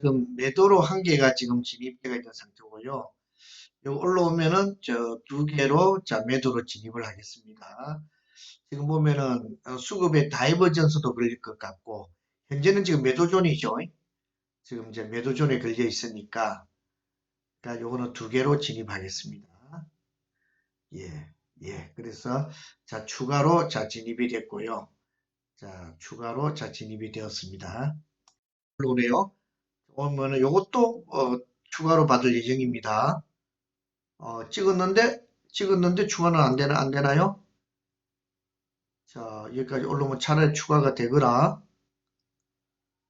지금 매도로 한 개가 지금 진입되어 있는 상태고요. 요 올라오면은 저 두 개로 자 매도로 진입을 하겠습니다. 지금 보면은 어, 수급의 다이버전스도 걸릴 것 같고 현재는 지금 매도존이죠. 지금 이제 매도존에 걸려 있으니까 자 요거는 두 개로 진입하겠습니다. 예, 예. 그래서 자 추가로 자 진입이 됐고요. 자 추가로 자 진입이 되었습니다. 올라오네요. 오면은 요것도 어, 추가로 받을 예정입니다. 어, 찍었는데 찍었는데 추가는 안 되나 안 되나요? 자 여기까지 올라오면 차라리 추가가 되거라.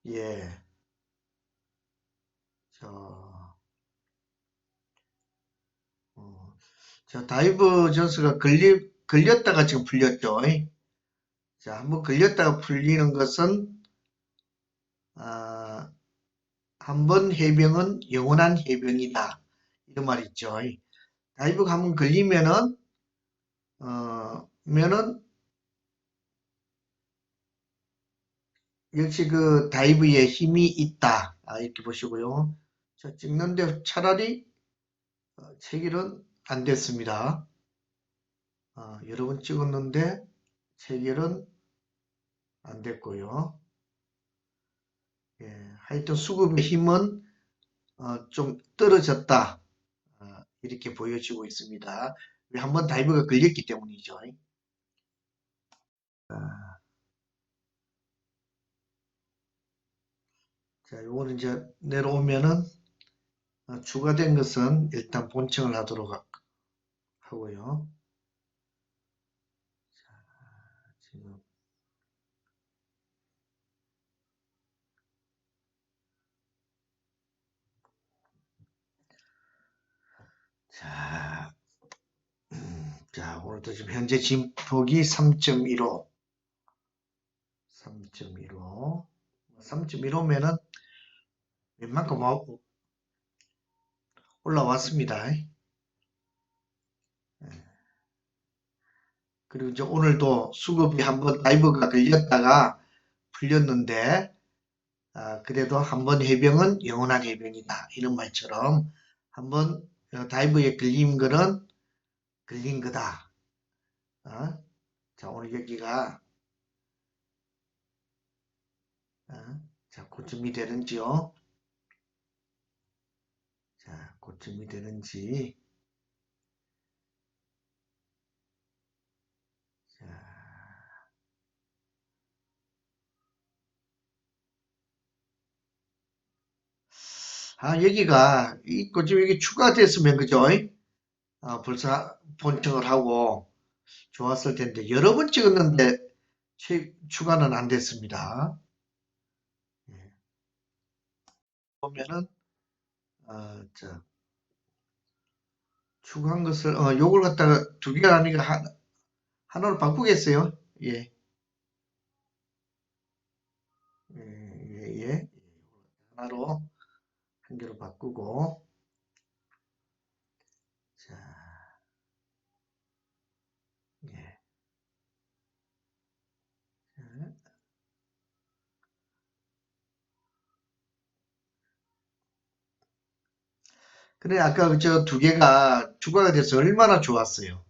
예. 자, 어, 자 다이버전스가 걸리, 걸렸다가 지금 풀렸죠. 자, 한번 걸렸다가 풀리는 것은 아, 한 번 해병은 영원한 해병이다. 이런 말 있죠. 다이브가 한번 걸리면은 어, 면은 역시 그 다이브에 힘이 있다. 아, 이렇게 보시고요. 자, 찍는데 차라리 어, 체결은 안 됐습니다. 어, 여러 번 찍었는데 체결은 안 됐고요. 예, 하여튼 수급의 힘은 어, 좀 떨어졌다. 어, 이렇게 보여지고 있습니다. 왜 한번 다이브가 걸렸기 때문이죠. 아, 자, 요거는 이제 내려오면은 어, 추가된 것은 일단 본청을 하도록 하- 하고요. 자, 지금 자, 음, 자, 오늘도 지금 현재 진폭이 3.15, 3.15, 3.15면은 웬만큼 와- 올라왔습니다. 예. 그리고 이제 오늘도 수급이 한번 다이버가 걸렸다가 풀렸는데, 아, 그래도 한번 해병은 영원한 해병이다. 이런 말처럼 한번 어, 다이버에 걸린 거는 걸린 거다. 어? 자, 오늘 여기가 어? 자, 고점이 되는지요? 자, 고점이 되는지 아, 여기가 이 고점 여기 추가됐으면 그죠? 아, 벌써 본청을 하고 좋았을 텐데 여러 번 찍었는데 최- 추가는 안 됐습니다. 예. 보면은 어, 자, 추가한 것을 어, 요걸 갖다가 두 개가 아니라 하, 하나로 바꾸겠어요. 예. 예, 예, 예. 하나로 한 개로 바꾸고 자, 예. 자, 그래 아까 저 두 개가 추가가 돼서 얼마나 좋았어요.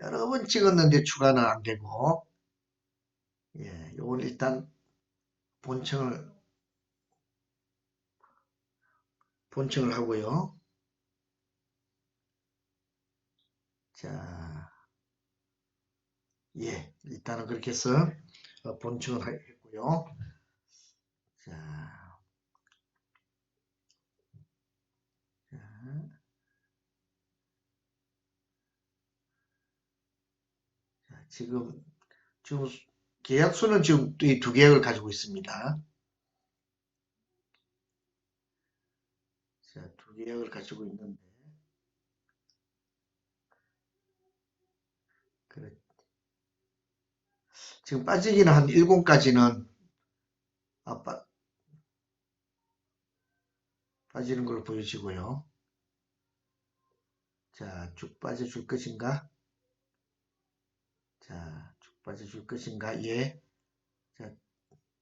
여러 번 찍었는데 추가는 안 되고 예, 요건 일단 본청을 본청을 하고요. 자, 예, 일단은 그렇게 해서 어, 본청을 했고요. 자, 자, 자, 지금 지금 계약수는 지금 이 두 계약을 가지고 있습니다. 계약을 가지고 있는데 그래. 지금 빠지기는 한 1공까지는 아, 빠, 빠지는 걸로 보여지고요. 자, 쭉 빠져줄 것인가? 자, 쭉 빠져줄 것인가? 예. 자,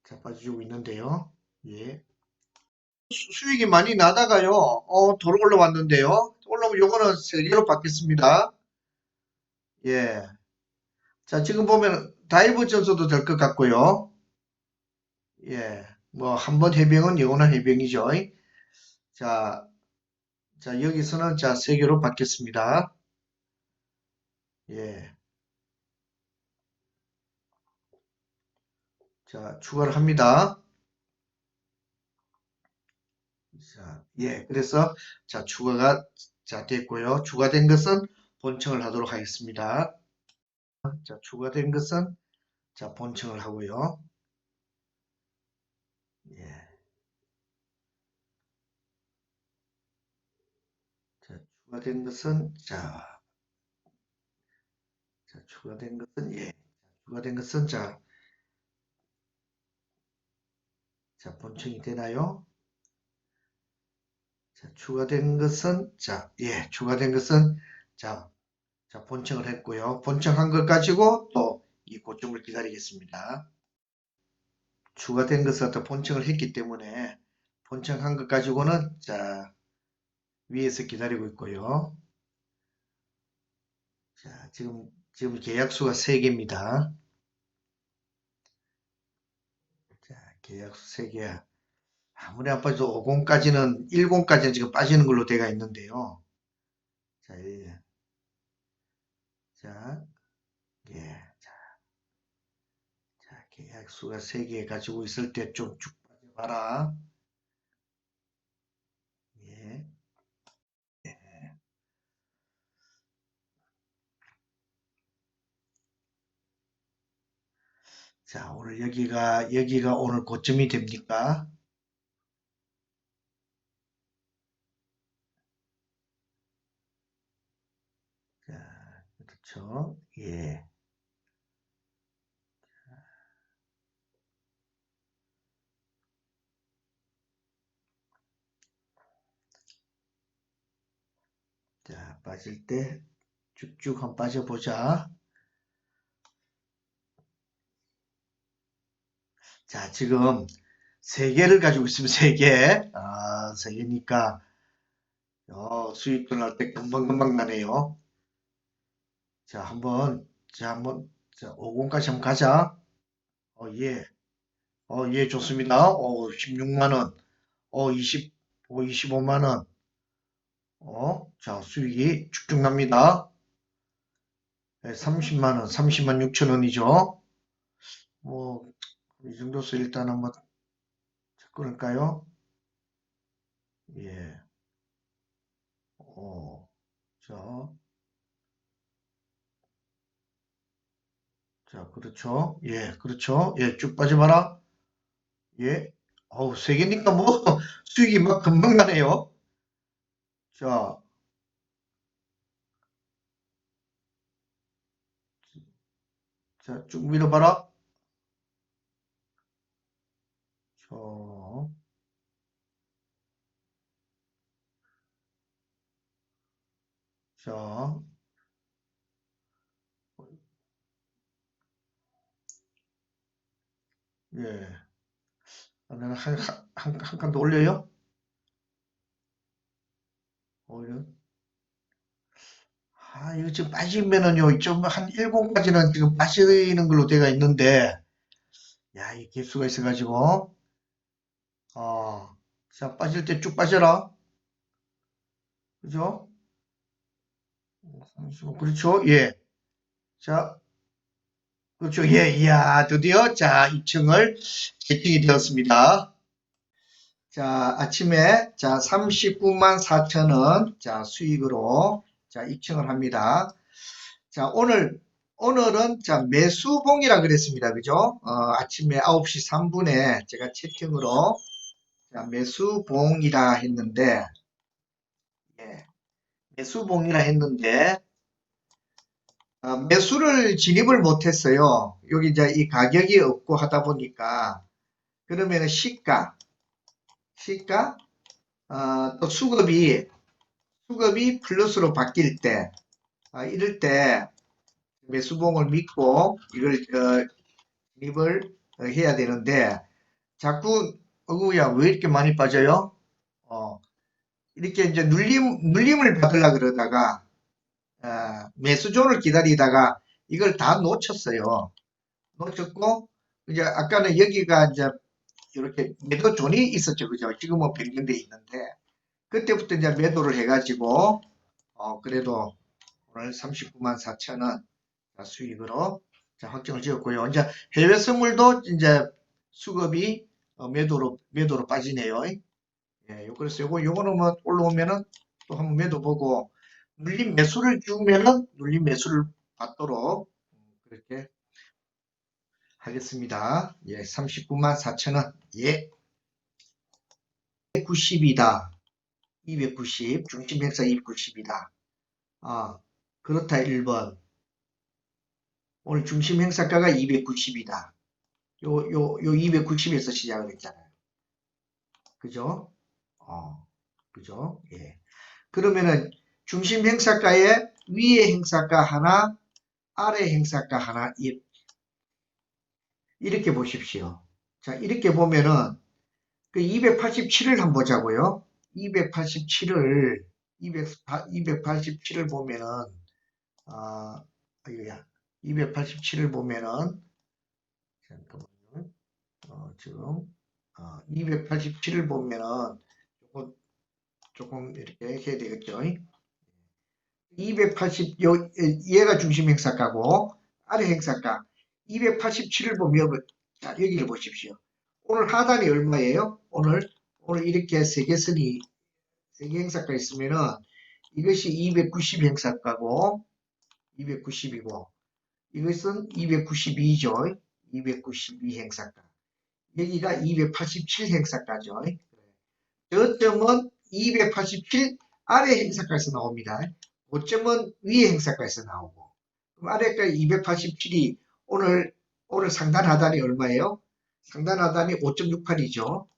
자, 빠져주고 있는데요. 예. 수- 수익이 많이 나다가요, 어, 도로 올라왔는데요. 올라오면 요거는 세 개로 받겠습니다. 예. 자, 지금 보면 다이버전스도 될 것 같고요. 예. 뭐, 한 번 해병은 영원한 해병이죠. 자, 자, 여기서는 자, 세 개로 받겠습니다. 예. 자, 추가를 합니다. 자, 예. 그래서, 자, 추가가, 자, 됐고요. 추가된 것은 본청을 하도록 하겠습니다. 자, 추가된 것은, 자, 본청을 하고요. 예. 자, 추가된 것은, 자, 자, 추가된 것은, 예. 추가된 것은, 자, 자, 본청이 되나요? 자, 추가된 것은, 자, 예, 추가된 것은, 자, 자, 본청을 했고요. 본청한 것 가지고 또 이 고점을 기다리겠습니다. 추가된 것을 또 본청을 했기 때문에 본청한 것 가지고는, 자, 위에서 기다리고 있고요. 자, 지금, 지금 계약수가 3개입니다. 자, 계약수 3개. 아무리 안 빠져도 50까지는, 10까지는 지금 빠지는 걸로 되어 있는데요. 자, 예. 자, 예. 자, 자, 계약수가 3개 가지고 있을 때 좀 쭉 빠져봐라. 예. 예. 자, 오늘 여기가, 여기가 오늘 고점이 됩니까? 자, 그렇죠. 예. 자, 빠질 때 쭉쭉 한번 빠져보자. 자, 지금 세 개를 가지고 있으면 세 개. 아, 세 개니까 어, 수익도 날 때 금방금방 나네요. 자, 한번 자, 한번 자, 50까지 한번 가자. 어, 예. 어, 예, 좋습니다. 어, 16만 원. 어, 20, 어, 25만 원. 어, 자, 수익이 쭉쭉 납니다. 네, 30만 원, 30만 6천 원이죠. 뭐, 이 정도서 일단 한번 끊을까요? 예. 어, 자, 자, 그렇죠. 예, 그렇죠. 예, 쭉 빠져봐라. 예. 어우, 세 개니까 뭐, 수익이 막 금방 나네요. 자, 자, 쭉 밀어봐라. 자, 자, 예. 아, 한, 한, 한, 한칸 더 올려요? 올려? 아, 이거 지금 빠지면은요, 좀한 1공까지는 지금 빠지는 걸로 되어 있는데, 야, 이 개수가 있어가지고, 어, 자, 빠질 때 쭉 빠져라. 그죠? 35, 그렇죠? 예. 자, 그렇죠. 예, 이야, 드디어, 자, 2층을 채팅이 되었습니다. 자, 아침에, 자, 39만 4천 원, 자, 수익으로, 자, 입증을 합니다. 자, 오늘, 오늘은, 자, 매수봉이라 그랬습니다. 그죠? 어, 아침에 9시 3분에 제가 채팅으로, 자, 매수봉이라 했는데, 예, 매수봉이라 했는데, 어, 매수를 진입을 못했어요. 여기 이제 이 가격이 없고 하다 보니까, 그러면은 시가, 시가, 어, 또 수급이, 수급이 플러스로 바뀔 때, 아, 이럴 때 매수봉을 믿고 이걸 어, 진입을 어, 해야 되는데 자꾸 어구야 왜 이렇게 많이 빠져요? 어, 이렇게 이제 눌림, 눌림을 받으려 그러다가, 어, 매수존을 기다리다가 이걸 다 놓쳤어요. 놓쳤고, 이제 아까는 여기가 이제 이렇게 매도존이 있었죠. 그죠? 지금은 변경돼 있는데, 그때부터 이제 매도를 해가지고, 어, 그래도 오늘 39만 4천 원 수익으로 자, 확정을 지었고요. 이제 해외 선물도 이제 수급이 어, 매도로 매도로 빠지네요. 예, 요 그래서 요거 요거는 뭐 올라오면은 또 한번 매도 보고 눌림 매수를 주면은 눌림 매수를 받도록 음, 그렇게 하겠습니다. 예, 39만 4천 원. 예. 290이다. 290 중심 행사 290이다. 아, 그렇다 1번. 오늘 중심 행사가가 290이다. 요, 요, 요 290에서 시작을 했잖아요. 그죠? 어, 그죠? 예. 그러면은 중심 행사가에 위에 행사가 하나, 아래 행사가 하나, 이- 이렇게 보십시오. 자, 이렇게 보면은 그 287을 한번 보자고요. 287을 287을 보면은 아, 이거야. 287을 보면은 잠깐만요. 어, 지금 어, 287을 보면은 조금 조금 이렇게 해야 되겠죠. 280 요, 얘가 중심 행사가고 아래 행사가 287을 보면 자 여기를 보십시오. 오늘 하단이 얼마예요? 오늘 오늘 이렇게 세계선이 세계 행사가 있으면은 이것이 290 행사가고 290이고 이것은 292죠. 292 행사가. 여기가 287 행사가죠. 저점은 287 아래 행사가에서 나옵니다. 고점은 위에 행사가에서 나오고. 아래가 287이 오늘 오늘 상단 하단이 얼마예요? 상단 하단이 5.68이죠.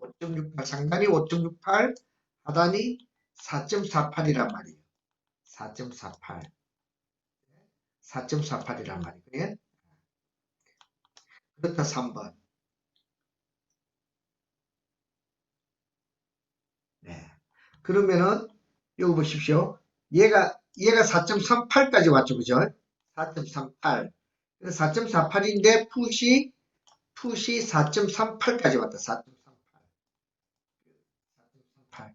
5.68 상단이 5.68 하단이 4.48이란 말이에요. 4.48 4.48이란 말이고요. 그렇다 3번. 네. 그러면은 여기 보십시오. 얘가 얘가 4.38까지 왔죠. 그죠? 4.38. 4.48인데 푸시 푸시 4.38까지 왔다. 4.38. 4.38.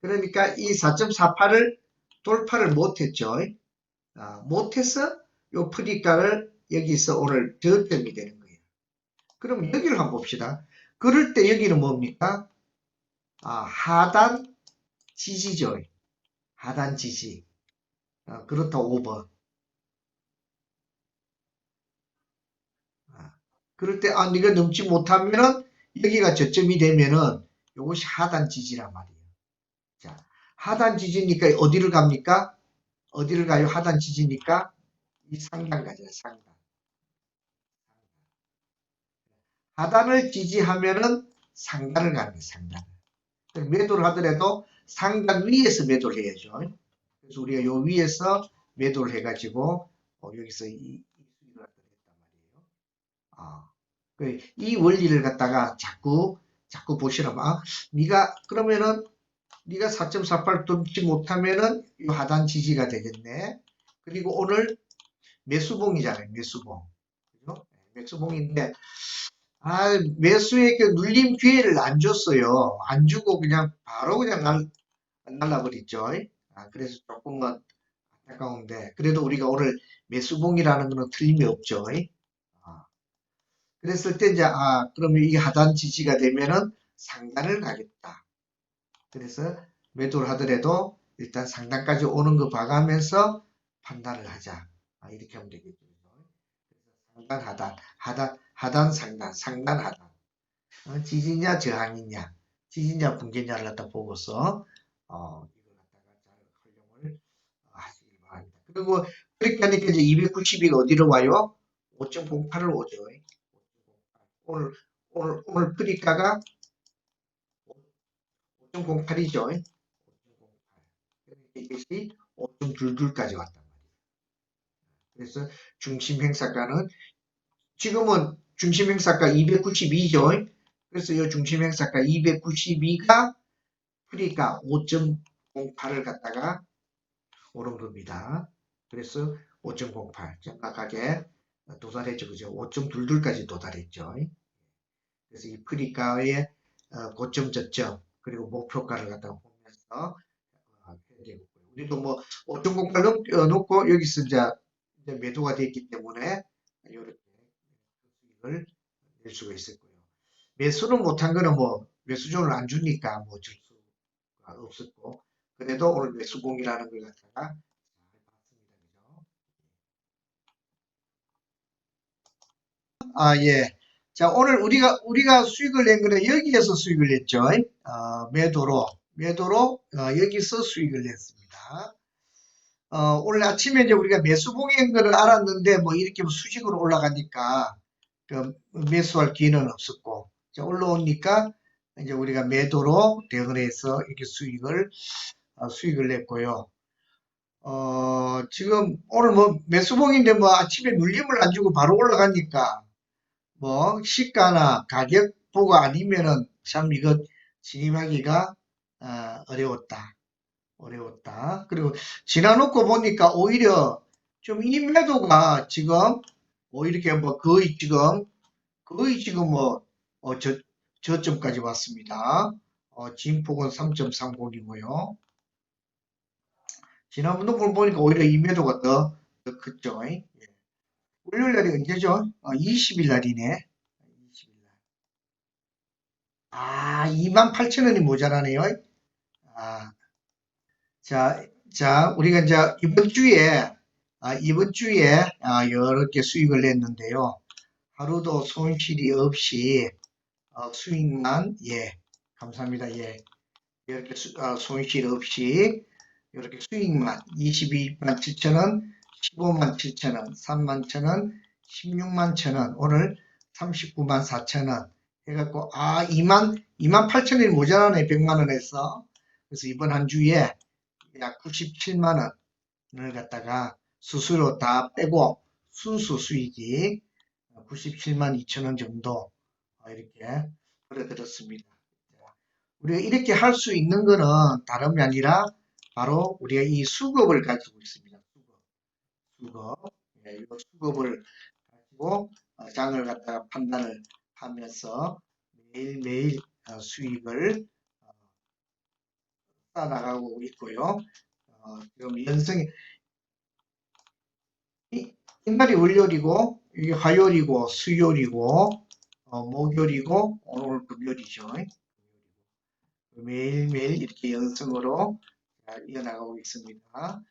그러니까 이 4.48을 돌파를 못했죠. 아, 못해서 요 프리가를 여기서 오늘 저점이 되는 거예요. 그럼 여기를 한번 봅시다. 그럴 때 여기는 뭡니까? 아, 하단 지지죠. 하단 지지. 아, 그렇다 5번. 아, 그럴 때, 아, 네가 넘지 못하면은 여기가 저점이 되면은 이것이 하단 지지란 말이에요. 자, 하단 지지니까 어디를 갑니까? 어디를 가요? 하단 지지니까 이 상단 가잖아요. 상단. 하단을 지지하면은 상단을 가는 상단. 매도를 하더라도 상단 위에서 매도를 해야죠. 그래서 우리가 요 위에서 매도를 해가지고 어, 여기서 이, 이 수익을 갖다 냈단 말이에요. 아, 그 이 원리를 갖다가 자꾸 자꾸 보시라면 아, 네가 그러면은 네가 4.48 넘지 못하면은 이 하단 지지가 되겠네. 그리고 오늘 매수봉이잖아요. 매수봉. 그죠? 매수봉인데 아, 매수의 그 눌림 기회를 안 줬어요. 안 주고 그냥 바로 그냥 날, 날라버렸죠. 아, 그래서 조금은 안타까운데 그래도 우리가 오늘 매수봉이라는 거는 틀림이 없죠. 아, 그랬을 때 이제 아, 그러면 이게 하단 지지가 되면은 상단을 가겠다. 그래서 매도를 하더라도 일단 상단까지 오는 거 봐가면서 판단을 하자. 아, 이렇게 하면 되겠죠. 상단, 하단, 하단, 하단, 상단, 상단, 하단. 어, 지지냐, 저항이냐, 지지냐, 붕괴냐를 갖다 보고서, 어, 이걸 갖다가 잘 활용을 하시길 바랍니다. 그리고 그렇게 하니까 이제 290이 어디로 와요? 5.08을 오죠. 5.08. 오늘, 오늘, 오늘 프리가가 5.08이죠. 5.08. 이것이 5.22까지 왔단 말이에요. 그래서 중심 행사가는 지금은 중심 행사가 292죠. 그래서 이 중심 행사가 292가 프리가 5.08을 갖다가 오른 겁니다. 그래서 5.08 정확하게 도달했죠. 그죠? 5.22까지 도달했죠. 그래서 이 프리가의 어, 고점 저점 그리고 목표가를 갖다가 보면서 어, 되고요. 우리도 뭐 5.08 놓, 놓고 여기서 이제, 매도가 됐기 때문에 이렇게 수익을 낼 수가 있었고요. 매수는 못한 거는 뭐 매수존을 안 주니까 뭐 수가 없었고 그래도 오늘 매수공이라는 걸 갖다가 잘 봤습니다. 그죠? 아, 예. 자, 오늘 우리가, 우리가 수익을 낸 거는 여기에서 수익을 냈죠. 어, 매도로, 매도로, 어, 여기서 수익을 냈습니다. 어, 오늘 아침에 이제 우리가 매수봉인 거를 알았는데, 뭐 이렇게 뭐 수직으로 올라가니까, 그 매수할 기회는 없었고, 자, 올라오니까, 이제 우리가 매도로 대응을 해서 이렇게 수익을, 어, 수익을 냈고요. 어, 지금 오늘 뭐 매수봉인데 뭐 아침에 눌림을 안 주고 바로 올라가니까, 뭐 시가나 가격 보고 아니면은 참 이거 진입하기가 어, 어려웠다. 어려웠다. 그리고 지나놓고 보니까 오히려 좀 이 매도가 지금 뭐 이렇게 뭐 거의 지금 거의 지금 뭐 어, 저, 저점까지 왔습니다. 어, 진폭은 3.30이고요. 지난번 녹음을 보니까 오히려 이 매도가 더, 더 컸죠. 예. 월요일 날이 언제죠? 어, 20일 날이네. 20일 날. 아, 28,000원이 모자라네요. 아, 자, 자, 우리가 이제 이번 주에, 아, 이번 주에, 아, 여러 개 수익을 냈는데요. 하루도 손실이 없이, 어, 수익만, 예, 감사합니다. 예. 이렇게 수- 어, 손실 없이, 이렇게 수익만 22만 7천원, 15만 7천원, 3만 1천원, 16만 1천원, 오늘 39만 4천원 해갖고, 아, 2만, 2만 8천원이 모자라네, 100만원 에서. 그래서 이번 한 주에 약 97만 원을 갖다가 수수료 다 빼고 순수 수익이 97만 2천 원 정도 이렇게 벌어들었습니다. 우리가 이렇게 할 수 있는 거는 다름이 아니라 바로 우리가 이 수급을 가지고 있습니다. 수급. 수급. 예, 이 수급을 가지고 어, 장을 갖다가 판단을 하면서 매일매일 어, 수익을 나가고 있고요. 어, 지금 연성이 이, 이날이 월요일이고 이게 화요일이고 수요일이고 어, 목요일이고 오늘 금요일이죠. 매일매일 이렇게 연성으로 이어나가고 있습니다.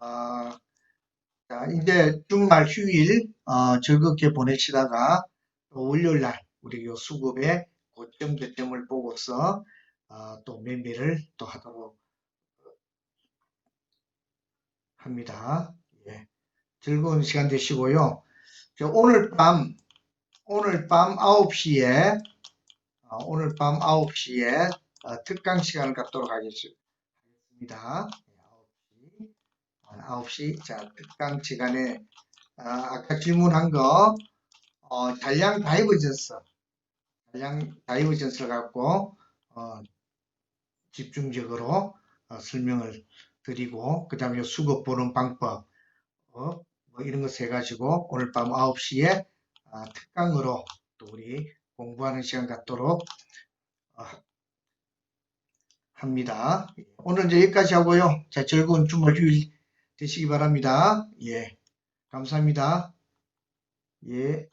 아, 자, 이제 주말 휴일 어, 즐겁게 보내시다가 또 월요일 날 우리 요 수급의 고점 저점을 보고서 어, 또 매매를 또 하도록 합니다. 예. 즐거운 시간 되시고요. 저 오늘 밤 오늘 밤 9시에 어, 오늘 밤 9시에 어, 특강 시간을 갖도록 하겠습니다. 9시, 어, 9시. 자 특강 시간에 아, 아까 질문한 거 어, 잔량 다이버전스 잔량 다이버전스를 갖고 어, 집중적으로 어, 설명을 드리고 그 다음에 수급 보는 방법 어, 뭐 이런 것 해 가지고 오늘 밤 9시에 아, 특강으로 또 우리 공부하는 시간 갖도록 어, 합니다. 오늘 이제 여기까지 하고요. 자 즐거운 주말 휴일 되시기 바랍니다. 예, 감사합니다. 예.